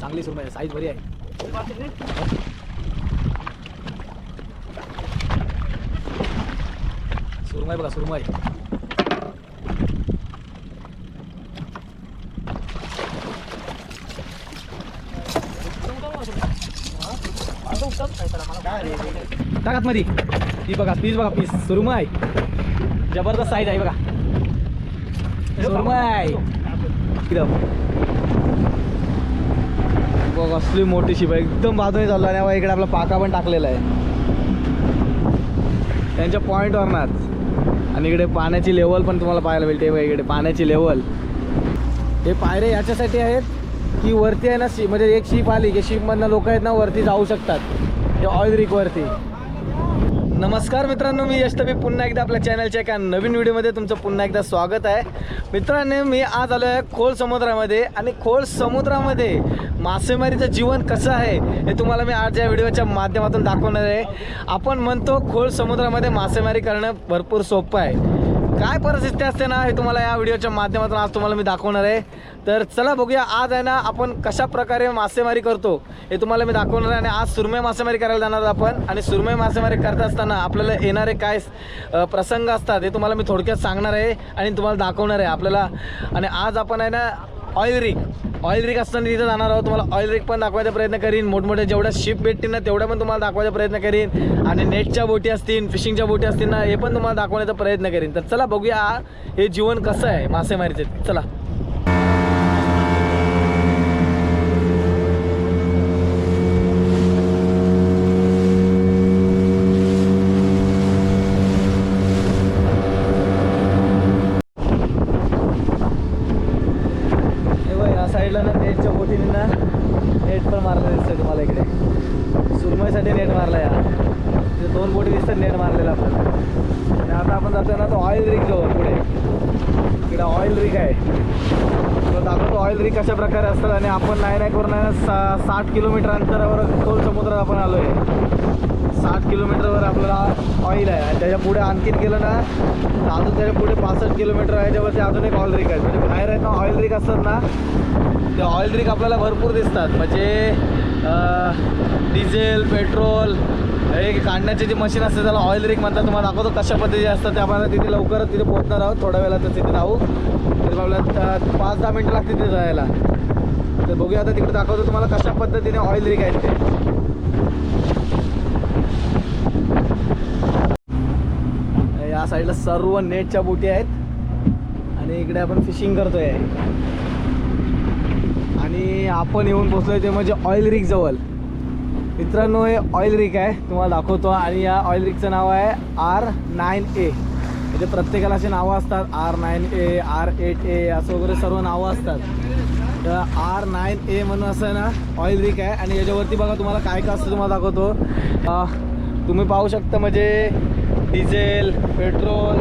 चांगली सुरमई आहे साईज बरी आहे सुरमई बघा सुरमई टाकात मध्ये ती बघा पीस बघा पीस सुरमई जबरदस्त साईज आहे बघा सुरमई एकदम बघ असली मोठी शिप एकदम बाजूने चाललो आणि बघा इकडे आपला पाका पण टाकलेला आहे. त्यांच्या पॉईंटवरनाच आणि इकडे पाण्याची लेवल पण तुम्हाला पाहायला मिळते. बघा इकडे पाण्याची लेवल हे पायरे याच्यासाठी आहेत की वरती आहे ना शी म्हणजे एक शिप आली की शिपमधनं लोक आहेत ना वरती जाऊ शकतात. ते ऑइल रिकवरती नमस्कार मित्रांनो मी यशतबी पुन्हा एकदा आपल्या चॅनलच्या एका नवीन व्हिडिओमध्ये तुमचं पुन्हा एकदा स्वागत आहे. मित्रांनो मी आज आलो आहे खोल समुद्रामध्ये आणि खोल समुद्रामध्ये मासेमारीचं जीवन कसं आहे हे तुम्हाला मी आज या व्हिडिओच्या माध्यमातून दाखवणार आहे. आपण म्हणतो खोल समुद्रामध्ये मासेमारी करणं भरपूर सोपं आहे. काय परिस्थिती असते ना हे तुम्हाला या व्हिडिओच्या माध्यमातून आज तुम्हाला मी दाखवणार आहे. तर चला बघूया आज आहे ना आपण कशा प्रकारे मासेमारी करतो हे तुम्हाला मी दाखवणार आहे. आणि आज सुरमय मासेमारी करायला जाणार आपण. आणि सुरमय मासेमारी करत असताना आपल्याला येणारे काय प्रसंग असतात हे तुम्हाला मी थोडक्यात सांगणार आहे आणि तुम्हाला दाखवणार आहे आपल्याला. आणि आज आपण आहे ना ऑइल रिक ऑइल रिक असताना तिथं जाणार आहोत. तुम्हाला ऑइल रिक पण दाखवायचा प्रयत्न करीन. मोठमोठ्या जेवढ्या शिप भेटतील ना तेवढ्या पण तुम्हाला दाखवायचा प्रयत्न करीन. आणि नेटच्या बोटी असतील फिशिंगच्या बोटी असतील ना हे पण तुम्हाला दाखवण्याचा प्रयत्न करीन. तर चला बघूया हे जीवन कसं आहे मासेमारीचे. चला हे बघ या साईडला ना नेटच्या बोटीने ना नेट पण मारलं दिसतंय तुम्हाला इकडे सुरमईसाठी नेट मारला या तिथे दोन बोटी दिसतात नेट मारलेला आपल्याला आणि आता आपण जातोय ना तो ऑइल रिक जवळ पुढे इकडे ऑइल रिक आहे तो दाखवतो कशा प्रकारे असतात आणि आपण नाही नाही करून सा साठ किलोमीटर अंतरावर खोल समुद्रात आपण आलो आहे साठ किलोमीटरवर आपल्याला ऑइल आहे. आणि त्याच्या पुढे आणखीन गेलं ना तर अजून त्याच्या पुढे पासष्ट किलोमीटर आहे त्याच्यावरती अजून एक ऑइल रिक आहे. म्हणजे बाहेर आहेत ना ऑइल रिक असतात ना ते ऑइल रिक आपल्याला भरपूर दिसतात. म्हणजे डिझेल पेट्रोल हे काढण्याचे जे मशीन असते त्याला ऑइल रिक म्हणतात. तुम्हाला दाखवतो कशा पद्धतीचे असतात. ते आम्हाला तिथे लवकरच तिथे पोहोचणार आहोत. थोड्या वेळातच तिथे राहू. तर आपल्याला पाच दहा मिनटं लागतील तिथे जायला तर बघूया आता तिकडे दाखवतो तुम्हाला कशा पद्धतीने ऑइल रिक आहे ते. या साईडला सर्व नेटच्या बोटी आहेत. आणि इकडे आपण फिशिंग करतोय. आणि आपण येऊन पोचलोय ते म्हणजे ऑइल रिक जवळ. मित्रांनो हे ऑइल रिक आहे. तुम्हाला दाखवतो. आणि या ऑइल रिकचं नाव आहे आर नाईन ए म्हणजे प्रत्येकाला अशी नावं असतात. R nine A R eight A असं वगैरे सर्व नावं असतात. तर आर नाईन ए म्हणून असं ना ऑइल रिक आहे. आणि याच्यावरती बघा तुम्हाला काय काय असतं तुम्हाला दाखवतो. तुम्ही पाहू शकता म्हणजे डिझेल पेट्रोल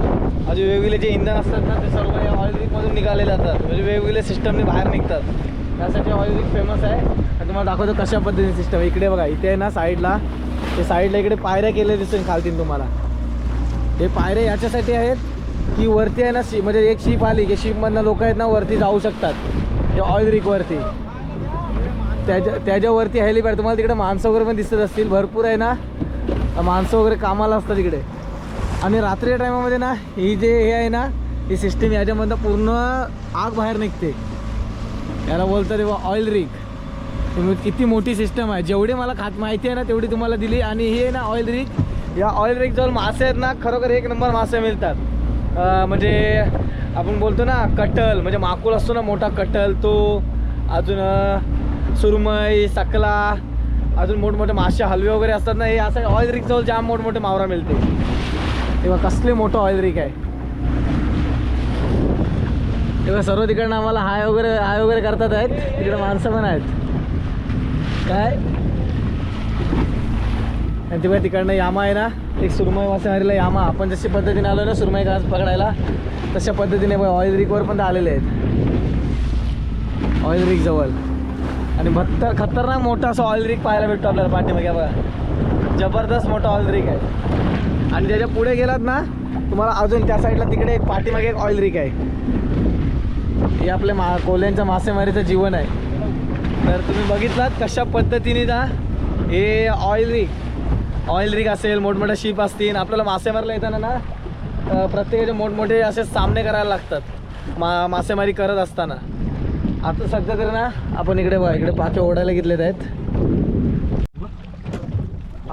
असे वेगवेगळे जे इंधन असतात ना ते सर्व या ऑइल रिकमधून निघाले जातात. म्हणजे वेगवेगळे सिस्टमने बाहेर निघतात. त्यासाठी ऑइल रिक फेमस आहे. आणि तुम्हाला दाखवतो कशा पद्धतीने सिस्टम इकडे बघा इथे आहे ना साईडला ते साईडला इकडे पायऱ्या केल्या दिसून खालतील तुम्हाला. हे पायऱ्या याच्यासाठी आहेत की वरती आहे ना शी म्हणजे एक शिप आली की शिपमधनं लोक आहेत ना वरती जाऊ शकतात. ते ऑइल रिकवरती त्याच्या त्याच्यावरती हेलिपॅड तुम्हाला तिकडे माणसं वगैरे पण दिसत असतील. भरपूर आहे ना. माणसं वगैरे कामाला असतात तिकडे आणि रात्रीच्या टायमामध्ये ना ही जे हे आहे ना ही सिस्टीम याच्यामधनं पूर्ण आग बाहेर निघते. याला बोलतात तेव्हा ऑइल रिक तुम्ही किती मोठी सिस्टम आहे. जेवढी मला खात माहिती आहे ना तेवढी तुम्हाला दिली. आणि हे आहे ना ऑइल रिग या ऑइल रिग जवळ मासे आहेत ना खरोखर एक नंबर मासे मिळतात. म्हणजे आपण बोलतो ना कटल. म्हणजे माकूल असतो ना मोठा कटल तो अजून सुरमई सकला अजून मोठमोठे मासे हलवे वगैरे असतात ना हे असं ऑइल रिक जवळ जाम मोठमोठे मावरा मिळते. तेव्हा कसले मोठं ऑइल रिक आहे. तेव्हा सर्व तिकडनं आम्हाला हाय वगैरे हाय वगैरे करतात आहेत. तिकडे माणसं पण आहेत. काय? आणि तेव्हा तिकडनं यामा आहे ना एक सुरमई मासेमारीला यामा. आपण जशी पद्धतीने आलो ना सुरमई घास पकडायला तशा पद्धतीने ऑइल रिकवर पण आलेले आहेत. ऑइल रिक जवळ. आणि भत्तर खतरनाक मोठा असं ऑइल रिक पाहायला भेटतो आपल्याला पाठीमागे बघा. जबरदस्त मोठा ऑइल रिक आहे. आणि त्याच्या पुढे गेलात ना तुम्हाला अजून त्या साईडला तिकडे एक पाठीमागे एक ऑइल रिक आहे. हे आपल्या मा कोल्यांच्या मासेमारीचं जीवन आहे. तर तुम्ही बघितलात कशा पद्धतीने ना हे ऑइल रिग ऑइल रिग असेल मोठमोठ्या शिप असतील आपल्याला मासेमारीला येताना ना प्रत्येकाचे मोठमोठे असे सामने करायला लागतात मा मासेमारी करत असताना. आता सध्या तरी ना आपण इकडे इकडे पाके ओढायला घेतलेत आहेत.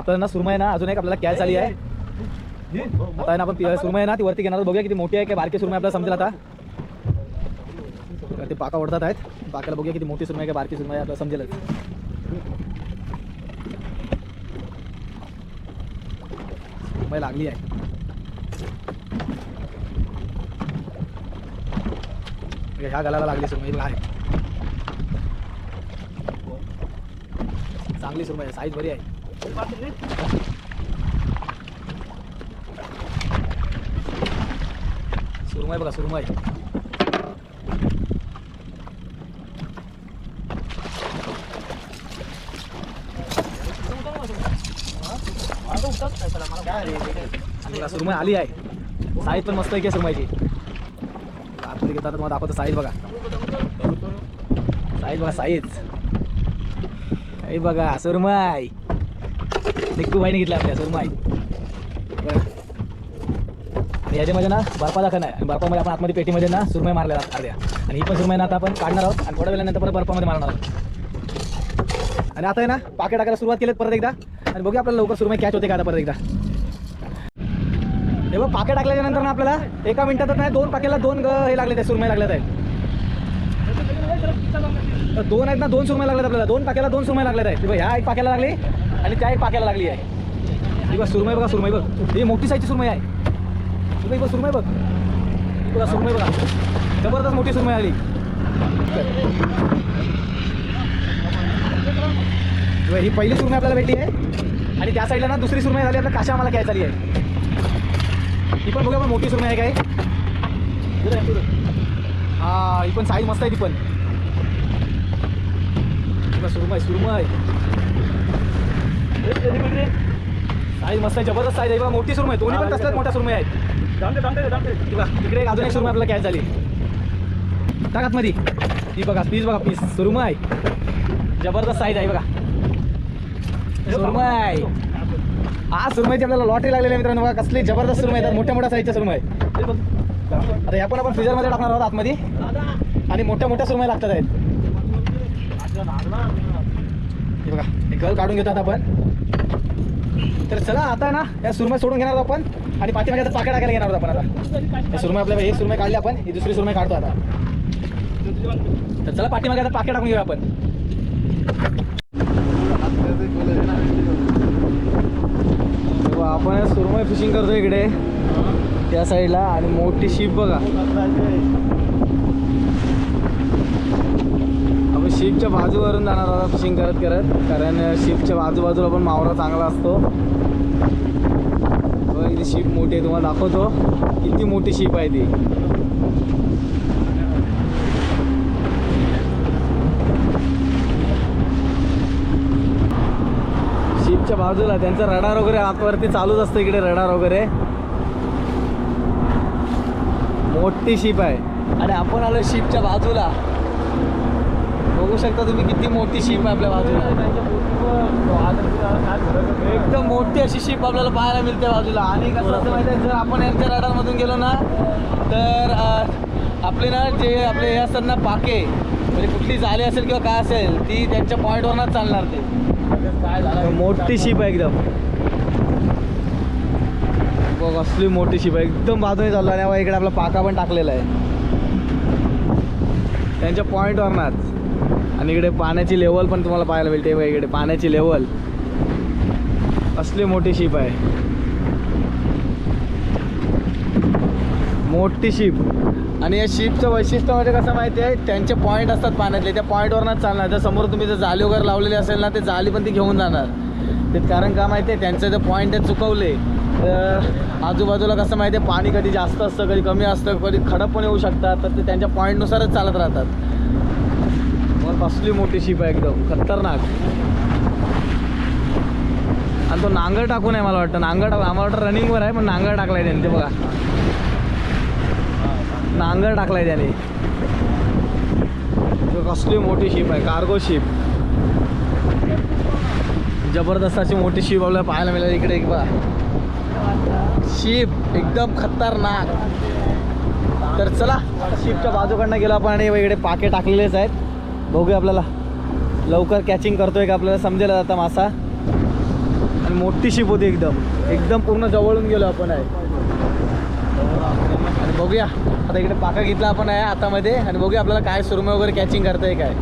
आपल्याला ना सुरमय ना अजून एक आपल्याला कॅच आली आहे. आता आहे ना आपण सुरमय ना ती वरती घेणार. बघूया किती मोठी आहे की बारकी सुरमय आपल्याला समजेल आता. ते पाका ओढतात आहेत. पाकाला बघूया किती मोठी सुरमय आहे काय बारकी सुरमय आहे आपल्याला समजेलच सुरमय लागली आहे. ह्या गालाला लागली सुरमई बघा आहे. चांगली सुरमई आहे साईज बरी आहे. सुरमय बघा सुरमई. सुरमय सुरमई आली आहे. साईज पण मस्त आहे की सुरमईची? आतमध्ये घेतात मग दाखवतो साईज बघा. साईज बघा साईज. हे बघा सुरमय निक्कू भाईने घेतला आपल्या सुरमई आणि याच्यामध्ये ना बर्फा दाखवणार आहे आणि बर्फामध्ये आपण आतमध्ये पेटीमध्ये ना सुरमई मारल्या अर्ध्या. आणि ही पण सुरमई ना आता आपण काढणार आहोत आणि थोड्या वेळानंतर परत बर्फामध्ये मारणार आहोत. आणि आता आहे ना पाके टाकायला सुरुवात केली परत एकदा. आणि बघूया आपल्याला लवकर सुरमई कॅच होते का आता परत एकदा. हे बघ पाके टाकल्याच्या नंतर ना आपल्याला एका मिनिटातच नाही दोन पाकेला दोन ग हे लागले आहेत सुरमई लागल्यात आहेत. दोन आहेत ना दोन सुरमय लागल्यात आपल्याला. दोन पाक्याला दोन सुरमय लागल्यात आहेत. बघ, ह्या एक पाक्याला लागली. आणि त्या एक पाक्याला लागली आहे. ही बघ सुरमई बघा सुरमई बघ. ही मोठी साईजची सुरमई आहे. सुरमई बघ, बघ सुरमई बघ. बघा सुरमई बघा. जबरदस्त मोठी सुरमई आली. ही ही पहिली सुरमई आपल्याला भेटली आहे. आणि त्या साईडला ना दुसरी सुरमई झाली आता काशा आम्हाला काय झाली आहे. ही पण बघा पण मोठी सुरमई आहे काय हा ही पण साईज मस्त आहे ती पण. ही सुरमय सुरमई सुरमई. साईज मस्त आहे जबरदस्त साईज आहे. बघा मोठी सुरमई दोन्ही पण तसल्याच मोठ्या सुरमई आहेत. बघा, इकडे एक अजून एक सुरमई आपल्याला कॅच झाली. टाकात मध्ये ही बघा पीस बघा पीस सुरमई. जबरदस्त साईज आहे बघा. सुरमई. हा सुरमईची आपल्याला लॉटरी लागलेली आहे मित्रांनो. बघा कसली जबरदस्त सुरमई आहेत. मोठ्या मोठ्या साईजच्या सुरमई आता या पण आपण फ्रीजरमध्ये टाकणार आहोत आतमध्ये. आणि मोठ्या मोठ्या सुरमई लागतात आहेत. हे बघा हे गल काढून घेतात आपण. तर चला आता ना या सुरमई सोडून घेणार आहोत आपण. आणि पाठीमागे आता पाकड टाकायला घेणार आहोत आपण आता. हे सुरमई आपल्या एक सुरमय काढली आपण ही दुसरी सुरमई काढतो आता. तर चला पाठीमागे आता पाक्या टाकून घेऊया आपण. आपण सुरमय फिशिंग करतो इकडे त्या साईडला आणि मोठी शिप बघा आपण शिपच्या बाजूवरून जाणार आता फिशिंग करत करत कारण शिपच्या बाजूबाजूला पण मावरा चांगला असतो. इथे शिप मोठी आहे तुम्हाला दाखवतो. किती मोठी शिप आहे ती. शिपच्या बाजूला त्यांचा रडार वगैरे आतवरती चालूच असतं इकडे रडार वगैरे. मोठी शिप आहे. आणि आपण आलो शिपच्या बाजूला. बघू शकता तुम्ही किती मोठी शिप आहे आपल्या बाजूला एकदम मोठी अशी शिप आपल्याला पाहायला मिळते बाजूला आणि कसं असं माहिती आहे जर आपण यांच्या रडारमधून गेलो ना तर आपले ना जे आपले हे असतात ना पाके म्हणजे कुठली जाळी असेल किंवा काय असेल ती त्यांच्या पॉईंटवरच चालणार ते काय झालं मोठी शिप आहे एकदम बघ असली मोठी शिप आहे एकदम बाजूने चालला आणि इकडे आपला पाका पण टाकलेला आहे त्यांच्या पॉईंटवरनाच आणि इकडे पाण्याची लेवल पण तुम्हाला पाहायला मिळते. बघा इकडे पाण्याची लेवल असली मोठी शिप आहे. मोठी शिप आणि या शिपचं वैशिष्ट्य म्हणजे कसं माहिती आहे? त्यांचे पॉईंट असतात पाण्यातले. त्या पॉईंटवरनंच चालणार. जर समोर तुम्ही जर जाळी वगैरे लावलेली असेल ना ते जाळी पण ती घेऊन जाणार. ते कारण का माहिती आहे? त्यांचं जर पॉईंट आहे चुकवले तर आजूबाजूला कसं माहिती आहे? पाणी कधी जास्त असतं कधी कमी असतं कधी खडप पण येऊ शकतात. तर ते त्यांच्या पॉईंटनुसारच चालत राहतात. मग कसली मोठी शिप आहे एकदम खतरनाक. आणि तो नांगर टाकून आहे मला वाटतं. नांगर टाक आम्हाला वाटतं रनिंगवर आहे पण नांगर टाकलाय त्याने ते बघा. नांगर टाकलाय त्याने. कसली मोठी शिप आहे कार्गो शिप जबरदस्त अशी मोठी शिप आपल्याला पाहायला मिळाली इकडे एक बा शिप एकदम खतरनाक. तर चला शिपच्या बाजूकडनं गेलो आपण आणि इकडे पाके टाकलेलेच आहेत. बघूया आपल्याला. लवकर कॅचिंग करतोय का आपल्याला समजेल आता मासा. आणि मोठी शिप होती एकदम. एकदम पूर्ण जवळून गेलो आपण आहे. आणि बघूया. आता इकडे पाका घेतला आपण आहे हातामध्ये. आणि बघूया आपल्याला काय सुरमई वगैरे कॅचिंग करता काय.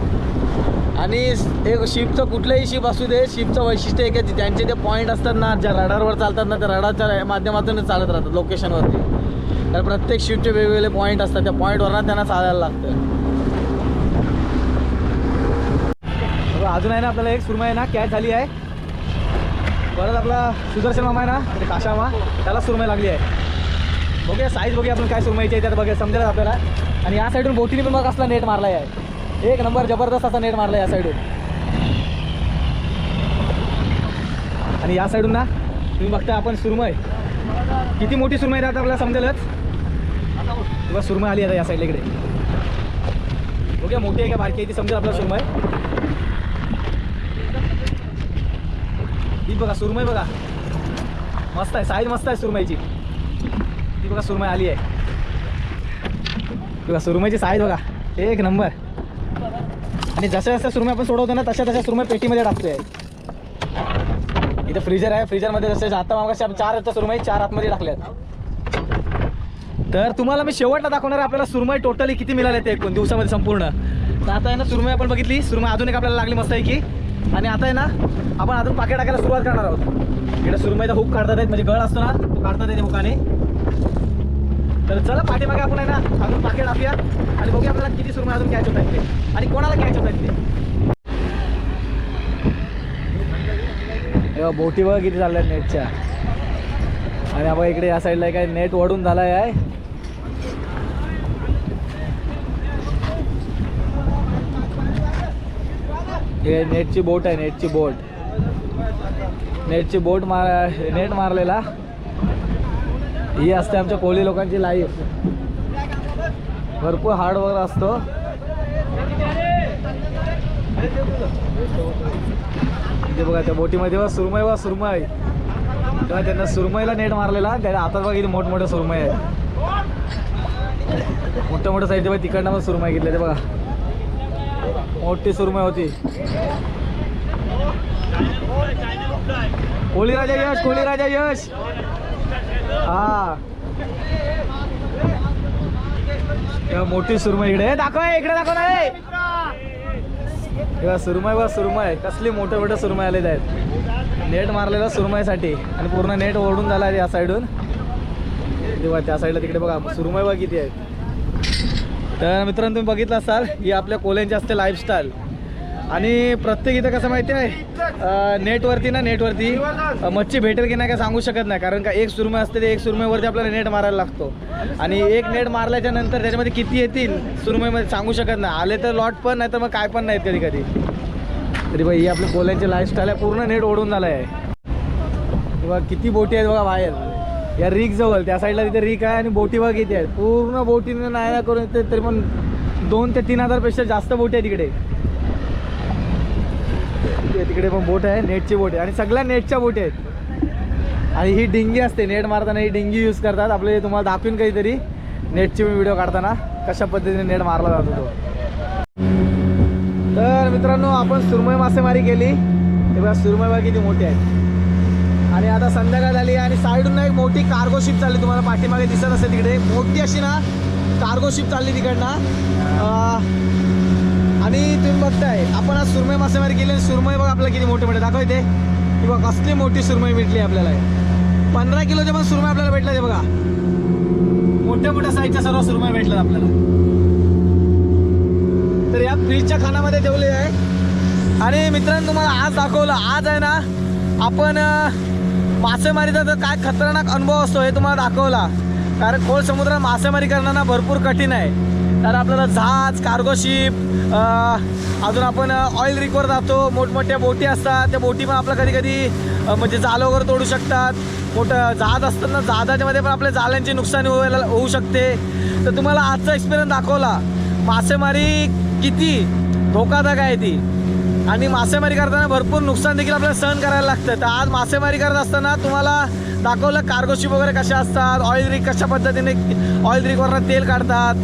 आणि एक शिपचं कुठलंही शिप असू दे शिपचं वैशिष्ट्य एक आहे की त्यांचे ते पॉईंट असतात ना ज्या रडारवर चालतात ना त्या रडारच्या माध्यमातूनच चालत राहतात लोकेशनवरती तर प्रत्येक शिपचे वेगवेगळे पॉईंट असतात. त्या पॉईंटवरनं त्यांना चालायला लागतं. बघा, अजून आहे ना आपल्याला एक सुरमई आहे ना कॅच झाली आहे. परत आपला सुदर्शन मामा आहे ना ते काशामा त्याला सुरमई लागली आहे. बघूया साईज बघूया आपण काय सुरमईची आहे त्यात बघूया समजेल आपल्याला. आणि या साईडून बोटीने पण मग असला नेट मारला आहे एक नंबर जबरदस्त असा नेट मारला या साईडून आणि या साईडून ना तुम्ही बघता आपण सुरमय किती मोठी सुरमई आहे आता आपल्याला समजेलच. तेव्हा सुरमई आली आता या साईडला इकडे. बघूया मोठी आहे का बारकी आहे ती समजेल आपला सुरमय ही बघा सुरमई बघा. मस्त आहे साईज मस्त आहे सुरमईची. ती बघा सुरमई आली आहे. बघा सुरमईची साईज बघा. एक नंबर. आणि जशा जशा सुरमई आपण सोडवतो ना तशा तशा सुरमई पेटीमध्ये टाकतोय. इथं फ्रीजर आहे फ्रीजरमध्ये जसे आता मागाशी आपण चार सुरमई चार आतमध्ये टाकल्यात. तर तुम्हाला मी शेवटला दाखवणार आहे आपल्याला सुरमई टोटली किती मिळाले ते एकूण दिवसामध्ये संपूर्ण. तर आता आहे ना सुरमई आपण बघितली. सुरमई अजून एक आपल्याला लागली मस्त आहे की आणि आता आहे ना आपण अजून पाके टाकायला सुरुवात करणार आहोत. इकडे सुरमईचा हुक काढतात आहेत म्हणजे गळ असतो ना तो काढतात येते हुकाने. तर चला पाठीमागे आपण आहे ना अजून पाके टाकूया. आणि बघूया आपल्याला किती सुरमई अजून कॅच होत आहेत ते. आणि कोणाला कॅच होत आहेत ते. बोटी बघा किती चालल्या नेटच्या आणि आपण इकडे या साईडला काय नेट ओढून झालाय आहे. हे नेटची बोट आहे नेटची बोट. नेटची बोट मार नेट मारलेला. ही असते आमच्या कोळी लोकांची लाईफ भरपूर हार्डवर्क असतो. बघा त्या बोटीमध्ये बघा सुरमई बघा सुरमई. तेव्हा त्यांना सुरमईला नेट मारलेला. त्याच्या हातात बघा किती मोठमोठे सुरमई आहे मोठं मोठं साहित्य बघा तिकडनं पण सुरमय घेतले ते बघा. मोठी सुरमई होती. कोळी राजा यश कोळी राजा यश. हा. तेव्हा मोठी सुरमई इकडे. दाखव इकडे दाखव ना तेव्हा सुरमई बघ सुरमई. कसली मोठे मोठे सुरमई आलेले आहेत. नेट मारलेलं सुरमईसाठी. आणि पूर्ण नेट ओढून झाला या साईडून. तेव्हा त्या साईडला तिकडे बघा. सुरमई बा किती आहेत. तर मित्रांनो तुम्ही बघितलं असाल ही आपल्या कोल्यांची असते लाईफस्टाईल आणि प्रत्येक इथं कसं माहिती आहे? नेटवरती ना नेटवरती मच्छी भेटेल की नाही काय सांगू शकत नाही कारण का एक सुरमे असते ते एक सुरमेवरती आपल्याला नेट मारायला लागतो. आणि एक नेट मारल्याच्या नंतर त्याच्यामध्ये किती येतील सुरमेमध्ये सांगू शकत नाही. आले तर लॉट पण नाही तर मग काय पण नाहीत कधी कधी तरी बाई ही आपल्या कोल्यांची लाईफस्टाईल आहे पूर्ण नेट ओढून झालं आहे बघा किती बोटी आहेत बघा बाहेर. या रीक जवळ त्या साईडला तिथे रीक आहे आणि बोटी बघ किती आहेत. पूर्ण बोटीने नाही ना करून ते तरी पण दोन ते तीन हजारपेक्षा जास्त बोटी आहे तिकडे तिकडे पण बोट आहे नेटची बोट आहे. आणि सगळ्या नेटच्या बोटी आहेत. आणि ही डिंगी असते नेट मारताना ही डिंगी यूज करतात. आपले तुम्हाला दाखवीन काहीतरी. नेटची व्हिडिओ काढताना कशा पद्धतीने नेट मारला जातो तो. तर मित्रांनो आपण सुरमई मासेमारी केली. ते बघा सुरमई किती मोठी आहे आणि आता संध्याकाळ झाली आणि साईडून ना एक मोठी कार्गो शिप चालली तुम्हाला पाठीमागे दिसत असेल तिकडे. मोठी अशी ना कार्गो शिप चालली तिकडनं. आणि तुम्ही बघताय आपण आज सुरमई मासेमारी केली आणि सुरमई बघा आपल्याला किती मोठे मोठे दाखवते की बघा कसली मोठी सुरमई भेटली आपल्याला. पंधरा किलोच्या पण सुरमई आपल्याला भेटला ते बघा. मोठ्या मोठ्या साईजच्या सर्व सुरमई भेटल्या आपल्याला. तर या फ्रीजच्या खानामध्ये ठेवले आहे. आणि मित्रांनो तुम्हाला आज दाखवलं आज आहे ना आपण मासेमारीचा जर काय खतरनाक अनुभव असतो हे तुम्हाला दाखवला. कारण खोल समुद्रात मासेमारी करणं भरपूर कठीण आहे. तर आपल्याला जहाज कार्गो शिप अजून आपण ऑइल रिकवर जातो. मोठमोठ्या बोटी असतात. त्या बोटी पण आपल्या कधी कधी म्हणजे जालं वगैरे तोडू शकतात. मोठं जहाज असताना जहाजाच्यामध्ये पण आपल्या जाल्यांची नुकसानी व्हायला होऊ शकते. तर तुम्हाला आजचा एक्सपिरियन्स दाखवला. मासेमारी किती धोकादायक आहे ती. आणि मासेमारी करताना भरपूर नुकसान देखील आपल्याला सहन करायला लागतं. तर आज मासेमारी करत असताना तुम्हाला दाखवलं कार्गोशिप वगैरे कशा असतात ऑइल रिक कशा पद्धतीने ऑइल रिकवरनं तेल काढतात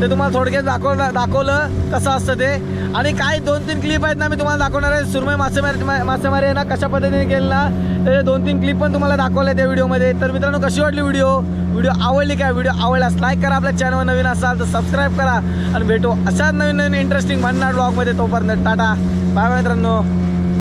ते तुम्हाला थोडक्यात दाखवलं दाखवलं कसं असतं ते. आणि काही दोन तीन क्लिप आहेत ना मी तुम्हाला दाखवणार आहे. सुरमय मासेमारी मासेमारी आहे ना कशा पद्धतीने केलं ना ते दोन तीन क्लिप पण तुम्हाला दाखवले त्या व्हिडिओमध्ये. तर मित्रांनो कशी वाटली व्हिडिओ? व्हिडिओ आवडली काय? व्हिडिओ आवडल्यास लाईक करा आपल्या चॅनलवर नवीन असाल तर सबस्क्राईब करा. आणि भेटू अशाच नवीन नवीन इंटरेस्टिंग भन्नाट ब्लॉगमध्ये तोपर्यंत टाटा. बाय मित्रांनो.